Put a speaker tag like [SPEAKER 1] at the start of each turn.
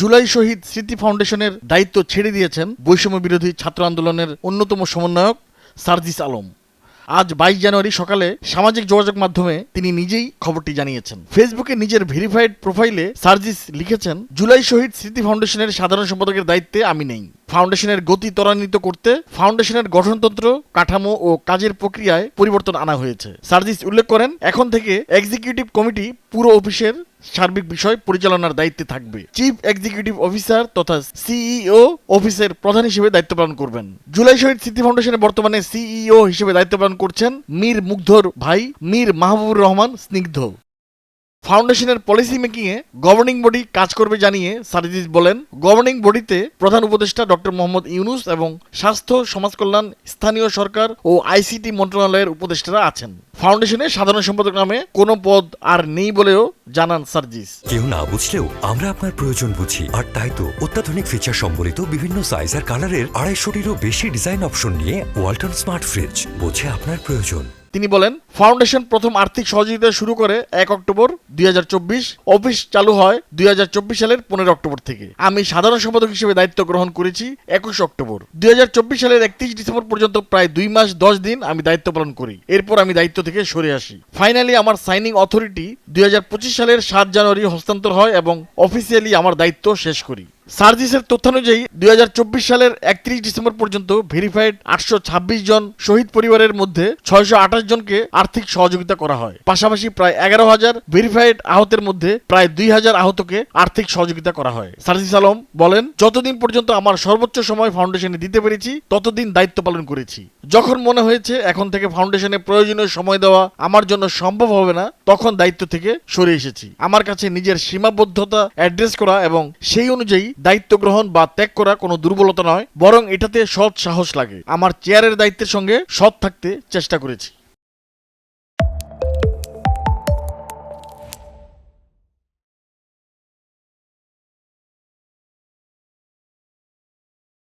[SPEAKER 1] জুলাই শহীদ স্মৃতি ফাউন্ডেশনের দায়িত্ব ছেড়ে দিয়েছেন বৈষম্য বিরোধী ছাত্র আন্দোলনের অন্যতম সমন্বয়ক সার্জিস আলম। আজ বাইশ জানুয়ারি সকালে সামাজিক যোগাযোগ মাধ্যমে তিনি নিজেই খবরটি জানিয়েছেন। ফেসবুকে নিজের ভেরিফাইড প্রোফাইলে সার্জিস লিখেছেন, জুলাই শহীদ স্মৃতি ফাউন্ডেশনের সাধারণ সম্পাদকের দায়িত্বে আমি নেই। ফাউন্ডেশনের গতি ত্বরান্বিত করতে ফাউন্ডেশনের গঠনতন্ত্র, কাঠামো ও কাজের প্রক্রিয়ায় পরিবর্তন আনা হয়েছে। সার্জিস উল্লেখ করেন, এখন থেকে এক্সিকিউটিভ কমিটি পুরো অফিসের সার্বিক বিষয় পরিচালনার দায়িত্বে থাকবে। চিফ এক্সিকিউটিভ অফিসার তথা সিইও অফিসের প্রধান হিসেবে দায়িত্ব পালন করবেন। জুলাই শহীদ স্মৃতি ফাউন্ডেশনে বর্তমানে সিইও হিসেবে দায়িত্ব পালন করছেন মীর মুগ্ধর ভাই, মীর মাহবুবুর রহমান স্নিগ্ধ। ফাউন্ডেশনের পলিসি মেকিং এ গভর্নিং বডি কাজ করবে জানিয়ে সার্জিস বলেন, গভর্নিং বডিতে প্রধান উপদেষ্টা ডক্টর মোহাম্মদ ইউনুস এবং স্বাস্থ্য সমাজ কল্যাণ স্থানীয় সরকার ও আইসিটি মন্ত্রণালয়ের উপদেষ্টারা আছেন। ফাউন্ডেশনে সাধারণ সম্পাদক নামে কোনো পদ আর নেই বলেও জানান সার্জিস।
[SPEAKER 2] কেউ না বুঝলেও আমরা আপনার প্রয়োজন বুঝি। আর তাই তো অত্যাধুনিক ফিচার সম্বলিত বিভিন্ন সাইজ আর কালারের আড়াইশোটিরও বেশি ডিজাইন অপশন নিয়ে ওয়ালটন স্মার্ট ফ্রিজ বোঝে আপনার প্রয়োজন।
[SPEAKER 1] তিনি বলেন, ফাউন্ডেশন প্রথম আর্থিক সহযোগিতা শুরু করে এক অক্টোবর দুই হাজার চব্বিশ, অফিস চালু হয় দুই হাজার চব্বিশ সালের পনেরো অক্টোবর থেকে। আমি সাধারণ সম্পাদক হিসেবে দায়িত্ব গ্রহণ করেছি একুশ অক্টোবর। দুই হাজার চব্বিশ সালের একত্রিশ ডিসেম্বর পর্যন্ত প্রায় দুই মাস দশ দিন আমি দায়িত্ব পালন করি। এরপর আমি দায়িত্ব থেকে সরে আসি। ফাইনালি আমার সাইনিং অথরিটি দুই হাজার পঁচিশ সালের সাত জানুয়ারি হস্তান্তর হয় এবং অফিসিয়ালি আমার দায়িত্ব শেষ করি। সার্জিসের তথ্যানুযায়ী দুই হাজার চব্বিশ সালের একত্রিশ ডিসেম্বর পর্যন্ত ভেরিফাইড আটশো ছাব্বিশ জন শহীদ পরিবারের মধ্যে ছয়শো আঠাশ জনকে আর্থিক সহযোগিতা করা হয়। পাশাপাশি প্রায় এগারো হাজার ভেরিফাইড আহতের মধ্যে প্রায় দুই হাজার আহতকে আর্থিক সহযোগিতা করা হয়। সার্জিস আলম বলেন, যতদিন পর্যন্ত আমার সর্বোচ্চ সময় ফাউন্ডেশনে দিতে পেরেছি, ততদিন দায়িত্ব পালন করেছি। যখন মনে হয়েছে এখন থেকে ফাউন্ডেশনে প্রয়োজনীয় সময় দেওয়া আমার জন্য সম্ভব হবে না, তখন দায়িত্ব থেকে সরে এসেছি। আমার কাছে নিজের সীমাবদ্ধতা অ্যাড্রেস করা এবং সেই অনুযায়ী দায়িত্ব গ্রহণ বা ত্যাগ করা কোনো দুর্বলতা নয়, বরং এটাতে সৎ সাহস লাগে। আমার চেয়ারের দায়িত্বের সঙ্গে সৎ থাকতে চেষ্টা করেছি।